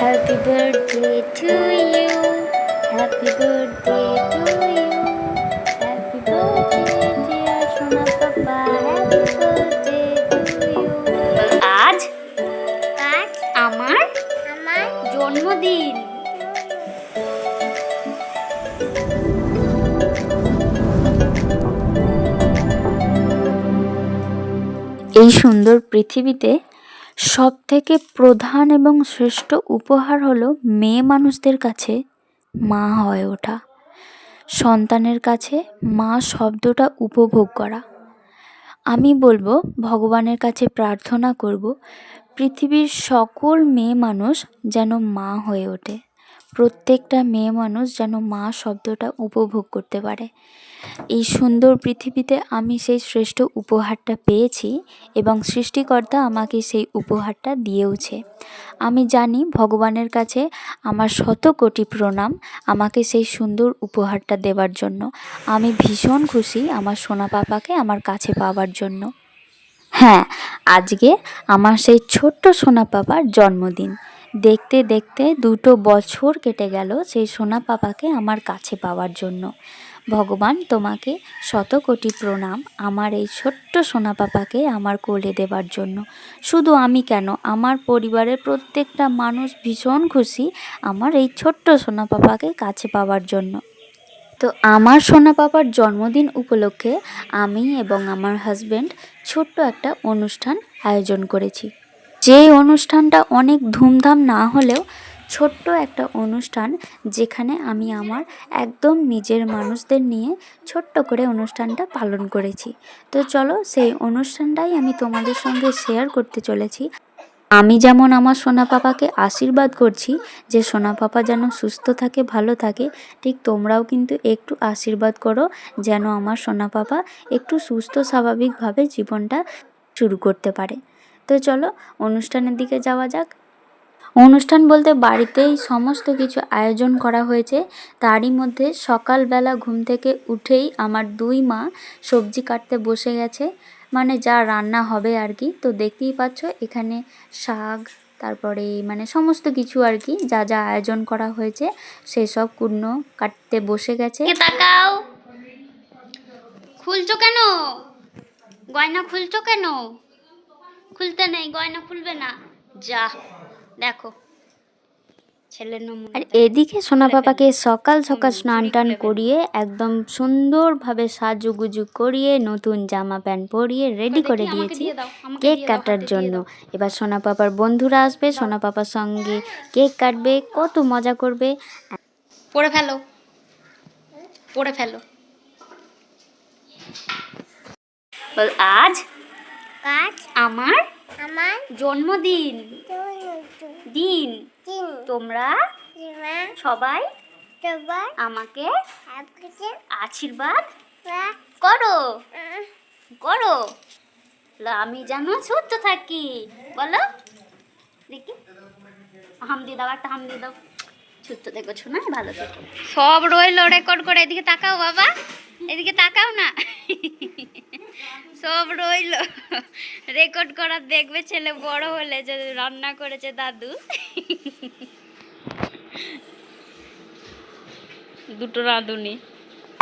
Happy birthday to you. Happy birthday to you. Happy birthday dear সোনা পাপা Happy birthday to you. আজ আজ আমার আমার জন্মদিন এই সুন্দর পৃথিবীতে সব থেকে প্রধান এবং শ্রেষ্ঠ উপহার হলো মেয়ে মানুষদের কাছে মা হয়ে ওঠা। সন্তানের কাছে মা শব্দটা উপভোগ করা। আমি বলব, ভগবানের কাছে প্রার্থনা করব, পৃথিবীর সকল মেয়ে মানুষ যেন মা হয়ে ওঠে। প্রত্যেকটা মেয়ে মানুষ যেন মা শব্দটা উপভোগ করতে পারে। এই সুন্দর পৃথিবীতে আমি সেই শ্রেষ্ঠ উপহারটা পেয়েছি এবং সৃষ্টিকর্তা আমাকে সেই উপহারটা দিয়েওছে। আমি জানি ভগবানের কাছে আমার শত কোটি প্রণাম আমাকে সেই সুন্দর উপহারটা দেওয়ার জন্য। আমি ভীষণ খুশি আমার সোনা পাপাকে আমার কাছে পাওয়ার জন্য। হ্যাঁ আজকে আমার সেই ছোট্ট সোনা পাপার জন্মদিন। দেখতে দেখতে দুটো বছর কেটে গেল সেই সোনা পাপাকে আমার কাছে পাওয়ার জন্য। ভগবান, তোমাকে শত কোটি প্রণাম আমার এই ছোট্ট সোনা পাপাকে আমার কোলে দেওয়ার জন্য। শুধু আমি কেন? আমার পরিবারের প্রত্যেকটা মানুষ ভীষণ খুশি আমার এই ছোট্ট সোনা পাপাকে কাছে পাওয়ার জন্য। তো আমার সোনা পাপার জন্মদিন উপলক্ষে আমি এবং আমার হাজব্যান্ড ছোট্ট একটা অনুষ্ঠান আয়োজন করেছি। যে অনুষ্ঠানটা অনেক ধুমধাম না হলেও ছোট্ট একটা অনুষ্ঠান যেখানে আমি আমার একদম নিজের মানুষদের নিয়ে ছোট্ট করে অনুষ্ঠানটা পালন করেছি। তো চলো সেই অনুষ্ঠানটাই আমি তোমাদের সঙ্গে শেয়ার করতে চলেছি। আমি যেমন আমার সোনা পাপাকে আশীর্বাদ করছি যে সোনা পাপা যেন সুস্থ থাকে, ভালো থাকে, ঠিক তোমরাও কিন্তু একটু আশীর্বাদ করো যেন আমার সোনা পাপা একটু সুস্থ, স্বাভাবিকভাবে জীবনটা শুরু করতে পারে। তো চলো অনুষ্ঠানের দিকে যাওয়া যাক। অনুষ্ঠান বলতে বাড়িতেই সমস্ত কিছু আয়োজন করা হয়েছে। তারই মধ্যে সকালবেলা ঘুম থেকে উঠেই আমার দুই মা সবজি কাটতে বসে গেছে। মানে যা রান্না হবে আর কি। তো দেখতেই পাচ্ছ, এখানে শাক, তারপরে মানে সমস্ত কিছু আর কি যা যা আয়োজন করা হয়েছে সেসব কুর্নো কাটতে বসে গেছে। খুলছো কেন? গয়না খুলছো কেন? খুলতে নেই, গয়না খুলবে না। যা। দেখো। আর এদিকে সোনা পাপাকে সকাল সকাল স্নান টান করিয়ে একদম সুন্দরভাবে সাজুগুজু করিয়ে নতুন জামা প্যান্ট পরিয়ে রেডি করে দিয়েছি কেক কাটার জন্য। এবার সোনা পাপার বন্ধুরা আসবে সোনা পাপার সঙ্গে কেক কাটবে কত মজা করবে। পড়ে ফেলো। পড়ে ফেলো। আজ? আজ আমার আমার জন্মদিন। দিন। তোমরা সবাই আমাকে আশীর্বাদ করো। করো। আমি যেন সুস্থ থাকি। বলো। দেখি। হাম দিয়ে দাও একটা হাম দিয়ে দাও। সুস্থ দেখো শোনা ভালো থেকো। সব রইল রেকর্ড করে। এদিকে তাকাও বাবা। এদিকে তাকাও না। সব রইল। রেকর্ড করা দেখবে ছেলে বড় হলে যে রান্না করেছে দাদু। দুটো রাঁধুনি।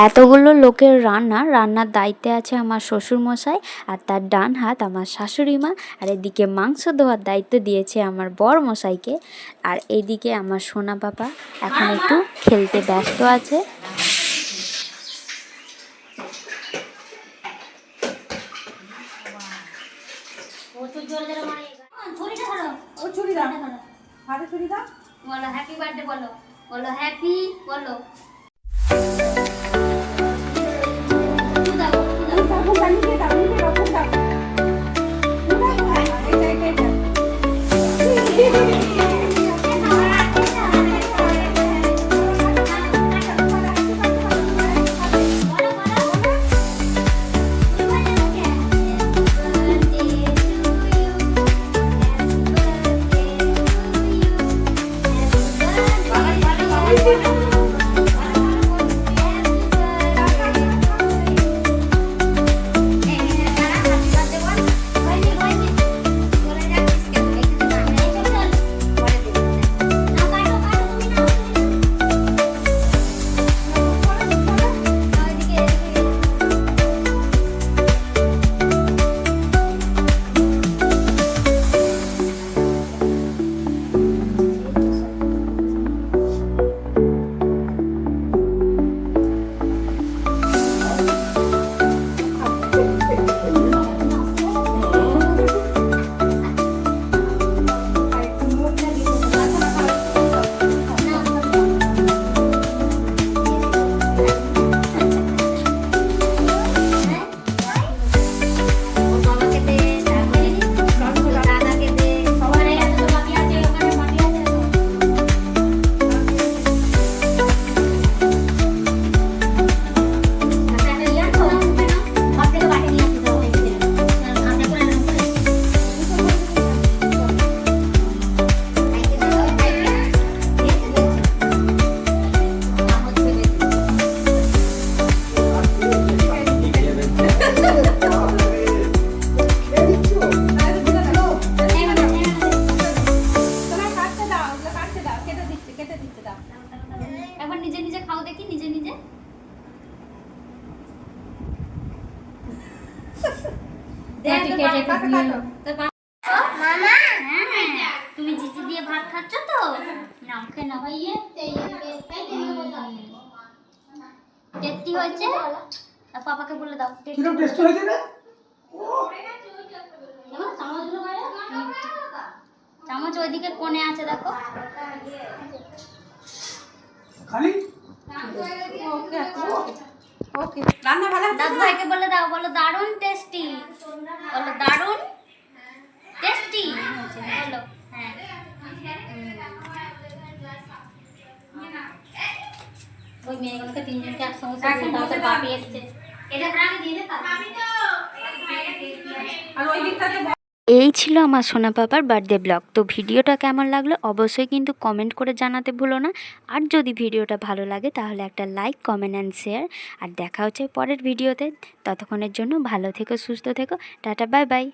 এতগুলো লোকের রান্না, রান্নার দায়িত্বে আছে আমার শ্বশুর মশাই আর তার ডান হাত আমার শাশুড়ি মা আর এদিকে মাংস দেওয়ার দায়িত্ব দিয়েছে আমার বর মশাইকে আর এদিকে আমার সোনা পাপা এখন একটু খেলতে ব্যস্ত আছে। বলো? বলো হ্যাপি বার্থডে বলো। বলো হ্যাপি বলো। দাও। তুমি জিজি দিয়ে ভাত খাচ্ছ তো? নাও খেয়ে নাও টেস্টি হয়েছে? আর পাপাকে বলে দাও কীরকম টেস্ট হয়েছে রে। চামচ ওইদিকে কোণে আছে দেখো। খালি? দাদু ভাইকে বলে দাও বলো দারুণ টেস্টি বলো দারুণ টেস্টি বলো হ্যাঁ। ওই মেয়েগুলোকে তিনজনকে একসঙ্গে দাও, তোর বাপি এসছে। এটা আমি দিয়ে দিতাম এই ছিল আমার সোনা পাপার বার্থডে ব্লগ তো ভিডিওটা কেমন লাগল অবশ্যই কিন্তু কমেন্ট করে জানাতে ভুলো না। আর যদি ভিডিওটা ভালো লাগে তাহলে একটা লাইক কমেন্ট অ্যান্ড শেয়ার আর দেখা হচ্ছে পরের ভিডিওতে। ততক্ষণের জন্য ভালো থেকো, সুস্থ থেকো। Tata bye bye